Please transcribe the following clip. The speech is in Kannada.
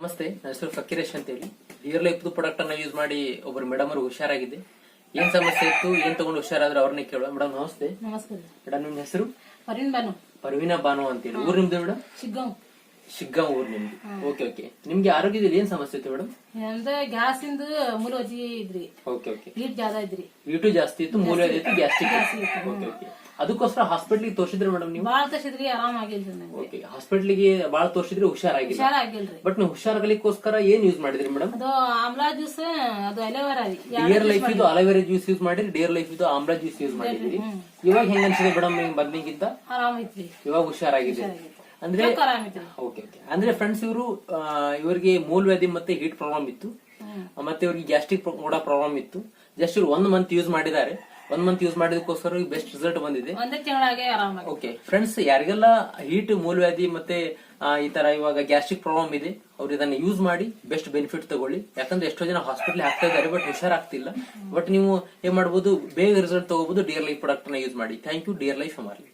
ನಮಸ್ತೆ ನನ್ನ ಹೆಸರು ಫಕೀರೇಶ್ ಅಂತ ಹೇಳಿ ಡಿಯರ್ ಲೈಫ್ ಪ್ರಾಡಕ್ಟ್ ಅನ್ನ ಯೂಸ್ ಮಾಡಿ ಒಬ್ಬರು ಮೇಡಮ್ ಅವರು ಹುಷಾರಾಗಿದೆ. ಏನ್ ಸಮಸ್ಯೆ ಇತ್ತು ಏನ್ ತಗೊಂಡು ಹುಷಾರಾದ್ರೆ ಅವ್ರನ್ನೇ ಕೇಳುವ ಮೇಡಮ್ ನಮಸ್ತೆ. ನಮಸ್ಕಾರ ಮೇಡಮ್ ನಿಮ್ ಹೆಸರು? ಪರ್ವಿನ್ ಬಾನು. ಪರ್ವಿನ ಬಾನು ಅಂತೇಳಿ. ಊರ್ ನಿಮ್ದು ಮೇಡಮ್ ಶಿಗ್ಗಾಂವ್ ಊರ್ ನಿಮ್ದು? ಓಕೆ ಓಕೆ ನಿಮ್ಗೆ ಆರೋಗ್ಯದಲ್ಲಿ ಏನ್ ಸಮಸ್ಯೆ ಇತ್ತು ಮೇಡಮ್ ಅಂದ್ರೆ ಗ್ಯಾಸ್ ಇಂದ ಮೂಲ ವಜಿ ಇದ್ರಿ. ಓಕೆ ಓಕೆ ಹೀಟ್ ಜಾದ ಇದ್ರಿ. ಹೀಟು ಜಾಸ್ತಿ ಇತ್ತು ಮೂಲ ಇತ್ತು ಗ್ಯಾಸ್ಟ್ರಿಕ್ ಓಕೆ ಓಕೆ ಅದಕ್ಕೋಸ್ಕರ ಹಾಸ್ಪಿಟ್ಲಿಗೆ ತೋರಿಸಿದ್ರೆ ಮೇಡಮ್ ನೀವು? ಬಾಳ ತೋರಿಸಿದ್ರಿ ಆರಾಮ ಆಗಿಲ್ರಿ ನಂಗೆ. ಓಕೆ ಹಾಸ್ಪಿಟ್ಲಿಗೆ ಬಾಳ ತೋರಿಸಿದ್ರೆ ಹುಷಾರಾಗಿಲ್ಲ. ಹುಷಾರ ಆಗಿಲ್ರಿ ಬಟ್ ನೀವು ಹುಷಾರಾಗಲಿಕ್ಕೋಸ್ಕರ ಏನ್ ಯೂಸ್ ಮಾಡಿದ್ರಿ ಮೇಡಮ್ ಅದು ಆಮ್ಲಾ ಜ್ಯೂಸ್ ಅದು ಅಲೆವರ ರೀ. ಡಿಯರ್ ಲೈಫ್ ಇದು ಅಲೋವೆರಾ ಜ್ಯೂಸ್ ಯೂಸ್ ಮಾಡಿರಿ ಡಿಯರ್ ಲೈಫ್ ಇದು ಆಮ್ಲಾ ಜ್ಯೂಸ್ ಯೂಸ್ ಮಾಡಿದ್ರಿ. ಇವಾಗ ಹೆಂಗ ಅನ್ಸಿದೆ ಮೇಡಮ್ ನಿಮ್ಗೆ ಬಂದಿಗಿಂತ ಆರಾಮ ಐತ್ರಿ ಇವಾಗ ಹುಷಾರಾಗಿದೆ. ಅಂದ್ರೆ ಓಕೆ ಓಕೆ ಅಂದ್ರೆ ಫ್ರೆಂಡ್ಸ್ ಇವರು ಇವರಿಗೆ ಮೂಲವ್ಯಾಧಿ ಮತ್ತೆ ಹೀಟ್ ಪ್ರಾಬ್ಲಮ್ ಇತ್ತು. ಮತ್ತೆ ಇವರಿಗೆ ಗ್ಯಾಸ್ಟ್ರಿಕ್ ಕೂಡ ಪ್ರಾಬ್ಲಮ್ ಇತ್ತು. ಜಸ್ಟ್ ಇವ್ರು ಒಂದ್ ಮಂತ್ ಯೂಸ್ ಮಾಡಿದ್ದಾರೆ. ಒಂದ್ ಮಂತ್ ಯೂಸ್ ಮಾಡಿದಕ್ಕೋಸ್ಕರ ಬೆಸ್ಟ್ ರಿಸಲ್ಟ್ ಬಂದಿದೆ. ಓಕೆ ಫ್ರೆಂಡ್ಸ್ ಯಾರಿಗೆಲ್ಲ ಹೀಟ್ ಮೂಲವ್ಯಾಧಿ ಮತ್ತೆ ಈ ತರ ಇವಾಗ ಗ್ಯಾಸ್ಟ್ರಿಕ್ ಪ್ರಾಬ್ಲಮ್ ಇದೆ ಅವ್ರು ಇದನ್ನ ಯೂಸ್ ಮಾಡಿ ಬೆಸ್ಟ್ ಬೆನಿಫಿಟ್ ತಗೊಳ್ಳಿ. ಯಾಕಂದ್ರೆ ಎಷ್ಟೋ ಜನ ಹಾಸ್ಪಿಟಲ್ ಹಾಕ್ತಾ ಇದ್ದಾರೆ ಬಟ್ ಹುಷಾರಾಗ್ತಿಲ್ಲ. ಬಟ್ ನೀವು ಏನ್ ಮಾಡಬಹುದು ಬೇಗ ರಿಸಲ್ಟ್ ತಗೋಬಹುದು ಡಿಯರ್ ಲೈಫ್ ಪ್ರಾಡಕ್ಟ್ನ ಯೂಸ್ ಮಾಡಿ. Thank you dear life ಅಮಾರ್ಲಿ